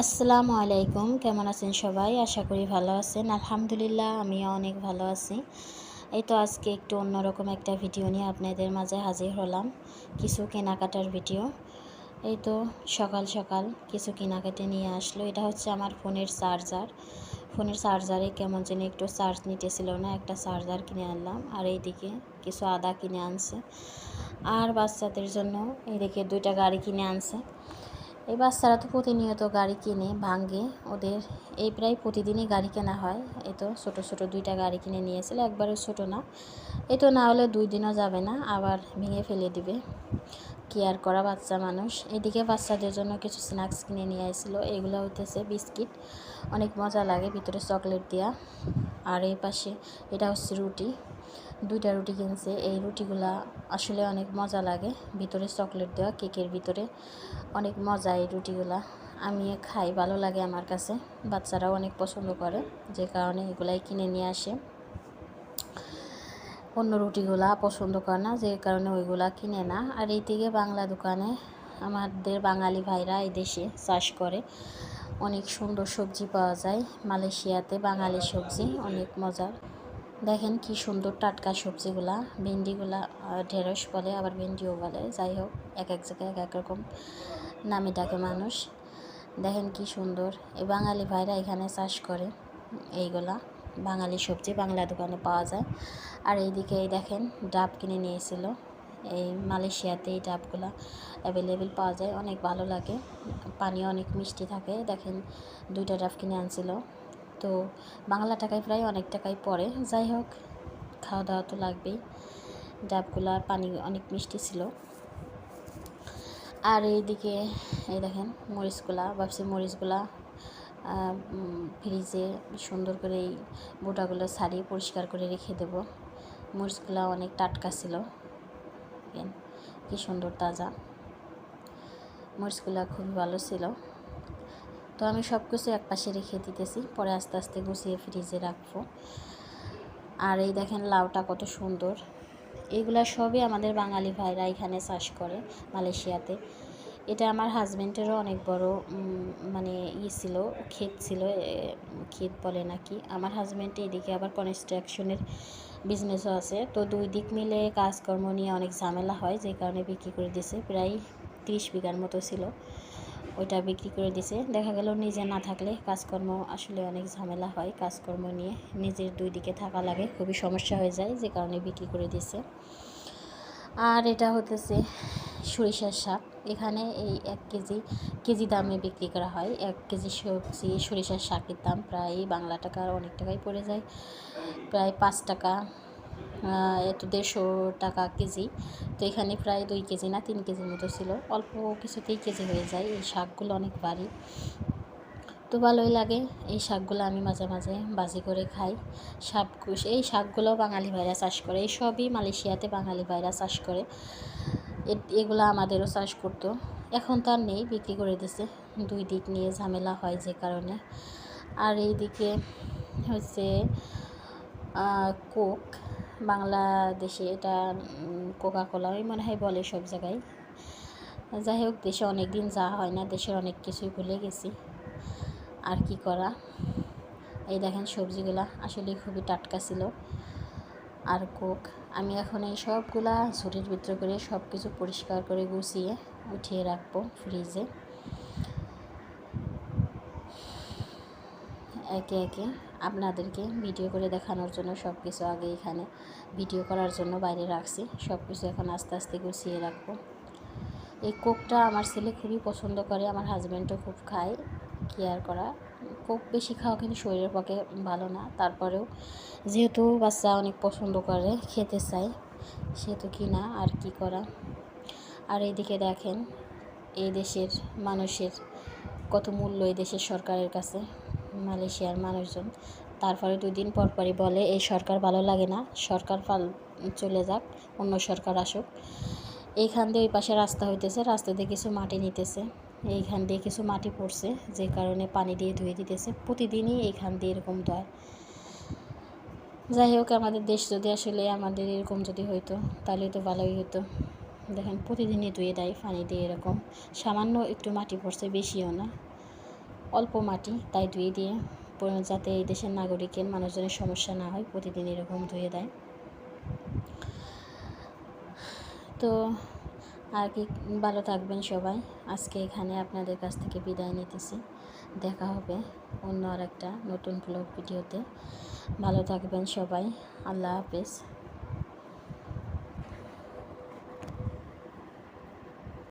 আসসালামু আলাইকুম, কেমন আছেন সবাই? আশা করি ভালো আছেন। আলহামদুলিল্লাহ, আমিও অনেক ভালো আছি। এই তো আজকে একটু অন্যরকম একটা ভিডিও নিয়ে আপনাদের মাঝে হাজির হলাম, কিছু কেনাকাটার ভিডিও। এই তো সকাল সকাল কিছু কেনাকাটি নিয়ে আসলো। এটা হচ্ছে আমার ফোনের চার্জার। ফোনের চার্জারে কেমন যেন একটু চার্জ নিতেছিল না, একটা চার্জার কিনে আনলাম আর এইদিকে কিছু আদা কিনে আনছে। আর বাচ্চাদের জন্য এইদিকে দুইটা গাড়ি কিনে আনছে। এই বাচ্চারা তো প্রতিনিয়ত গাড়ি কিনে ভাঙ্গে ওদের এই প্রায় প্রতিদিনই গাড়ি কেনা হয়। এই তো ছোটো ছোটো দুইটা গাড়ি কিনে নিয়েছিল একবারে ছোটো না। এই তো না হলে দুই দিনও যাবে না, আবার ভেঙে ফেলে দিবে। কেয়ার করা বাচ্চা মানুষ? এদিকে বাচ্চাদের জন্য কিছু স্ন্যাক্স কিনে নিয়ে আসছিল এগুলো হইতেছে বিস্কিট। অনেক মজা লাগে ভিতরে চকলেট দেওয়া আর এই পাশে এটা হচ্ছে রুটি। দুইটা রুটি কিনছে। এই রুটিগুলা আসলে অনেক মজা লাগে। ভিতরে চকলেট দেওয়া, কেকের ভিতরে অনেক মজা এই রুটিগুলা আমি খাই, ভালো লাগে আমার কাছে। বাচ্চারাও অনেক পছন্দ করে, যে কারণে এগুলাই কিনে নিয়ে আসে। অন্য রুটিগুলা পছন্দ করে না, যে কারণে ওইগুলা কিনে না। আর এই থেকে বাংলা দোকানে আমাদের বাঙালি ভাইরা এই দেশে চাষ করে। অনেক সুন্দর সবজি পাওয়া যায়। মালয়েশিয়াতে বাঙালি সবজি, অনেক মজার। দেখেন কি সুন্দর টাটকা সবজিগুলা, ভেন্ডিগুলা ঢেঁড়স বলে, আবার ভেন্ডিও বলে। যাই হোক, এক এক জায়গায় এক এক রকম। নামে ডাকে মানুষ। দেখেন কি সুন্দর। এই বাঙালি ভাইরা এখানে চাষ করে। এইগুলা বাঙালি সবজি বাংলা দোকানে পাওয়া যায়। আর এইদিকে এই দেখেন, ডাব কিনে নিয়েছিল। এই মালয়েশিয়াতে এই ডাবগুলা অ্যাভেলেবেল পাওয়া যায়। অনেক ভালো লাগে। পানি অনেক মিষ্টি থাকে। দেখেন, দুইটা ডাব কিনে আনছিল। তো বাংলা টাকায় প্রায় অনেক টাকাই পড়ে। যাই হোক খাওয়া দাওয়া তো লাগবেই। ডাবগুলার পানি অনেক মিষ্টি ছিল। আর এইদিকে, এই দেখেন, মরিচগুলা, ভাবছি মরিচগুলা ফ্রিজে সুন্দর করে এই বোটাগুলো ছাড়িয়ে পরিষ্কার করে রেখে দেব। মরিচগুলা অনেক টাটকা ছিল। কি সুন্দর তাজা। মরিচগুলা খুবই ভালো ছিল। তো আমি সব কিছু এক পাশে রেখে দিতেছি, পরে আস্তে আস্তে গুছিয়ে ফ্রিজে রাখব। আর এই দেখেন, লাউটা কত সুন্দর। এগুলা সবই আমাদের বাঙালি ভাইরা এখানে চাষ করে মালয়েশিয়াতে। এটা আমার হাজব্যান্ডেরও অনেক বড় মানে ই ছিল, ক্ষেত ছিল ক্ষেত বলে নাকি। আমার হাজব্যান্ড এদিকে আবার কনস্ট্রাকশনের বিজনেসও আছে। তো দুই দিক মিলে কাজকর্ম নিয়ে অনেক ঝামেলা হয়, যে কারণে বিক্রি করে দিছে। প্রায় ত্রিশ বিঘার মতো ছিল। ওইটা বিক্রি করে দিছে। দেখা গেল নিজে না থাকলে কাজকর্ম আসলে অনেক ঝামেলা হয়। কাজকর্ম নিয়ে নিজের দুই দিকে থাকা লাগে, খুবই সমস্যা হয়ে যায় যে কারণে বিক্রি করে দিছে। আর এটা হতেছে সরিষার শাক। এখানে এই এক কেজি কেজি দামে বিক্রি করা হয়। এক কেজি সবজি সরিষার শাকের দাম প্রায় বাংলা টাকার অনেক টাকাই পড়ে যায়। প্রায় পাঁচ টাকা এত দেড়শো টাকা কেজি। তো এখানে প্রায় দুই কেজি না, তিন কেজির মতো ছিল। অল্প কিছুতেই কেজি হয়ে যায়। এই শাকগুলো অনেক ভারী। তো ভালোই লাগে। এই শাকগুলো আমি মাঝে মাঝে বাজি করে খাই। শাক এই শাকগুলো বাঙালি ভাইরা চাষ করে। এই সবই মালয়েশিয়াতে বাঙালি ভাইরা চাষ করে। এগুলো আমাদেরও চাষ করতো। এখন তার নেই, বিক্রি করে দিছে। দুই দিক নিয়ে ঝামেলা হয় যে কারণে। আর এইদিকে হচ্ছে কোক। বাংলাদেশে এটা কোকা ওই মনে হয় বলে সব জায়গায়। যাই হোক, দেশে অনেক দিন যাওয়া হয় না, দেশের অনেক কিছুই ভুলে গেছি। আর কি করা? এই দেখেন সবজিগুলা আসলে খুবই টাটকা ছিল। আর কোক আমি এখন এই সবগুলা ঝুড়ির ভিতরে করে সব কিছু পরিষ্কার করে গুছিয়ে উঠিয়ে রাখব ফ্রিজে একে একে আপনাদেরকে ভিডিও করে দেখানোর জন্য সব কিছু আগে এখানে ভিডিও করার জন্য বাইরে রাখছি। সব কিছু এখন আস্তে আস্তে গুছিয়ে রাখব। এই কোকটা আমার ছেলে খুবই পছন্দ করে, আমার হাজব্যান্ডও খুব খায় কেয়ার করা। কোক বেশি খাওয়া কিন্তু শরীরের পক্ষে ভালো না। তারপরেও যেহেতু বাচ্চা অনেক পছন্দ করে, খেতে চায়, সেহেতু কি না আর কি করা। আর এইদিকে দেখেন, এই দেশের মানুষের কত মূল্য এই দেশের সরকারের কাছে। মালয়েশিয়ার মানুষজন। তারপরে দুই দিন পর পরই বলে, এই সরকার ভালো লাগে না, সরকার পাল, চলে যাক, অন্য সরকার আসুক। এইখান দিয়ে ওই পাশে রাস্তা হইতেছে, রাস্তা দিয়ে কিছু মাটি নিতেছে। এইখান দিয়ে কিছু মাটি পড়ছে, যে কারণে পানি দিয়ে ধুয়ে দিতেছে। প্রতিদিনই এইখান দিয়ে এরকম ধয় যাই হোক, আমাদের দেশ যদি আসলে আমাদের এরকম যদি হইতো, তাহলে তো ভালোই হতো দেখেন, প্রতিদিনই ধুয়ে দেয় পানি দিয়ে এরকম। সামান্য একটু মাটি পড়ছে, বেশিও না। অল্প মাটি, তাই ধুয়ে দিয়ে যাতে এই দেশের নাগরিকের মানুষজনের সমস্যা না হয়, প্রতিদিন এরকম ধুয়ে দেয়। তো আর কি ভালো থাকবেন সবাই। আজকে এখানে আপনাদের কাছ থেকে বিদায় নিতেছি। দেখা হবে অন্য আর একটা নতুন ব্লগ ভিডিওতে। ভালো থাকবেন সবাই। আল্লাহ হাফেজ।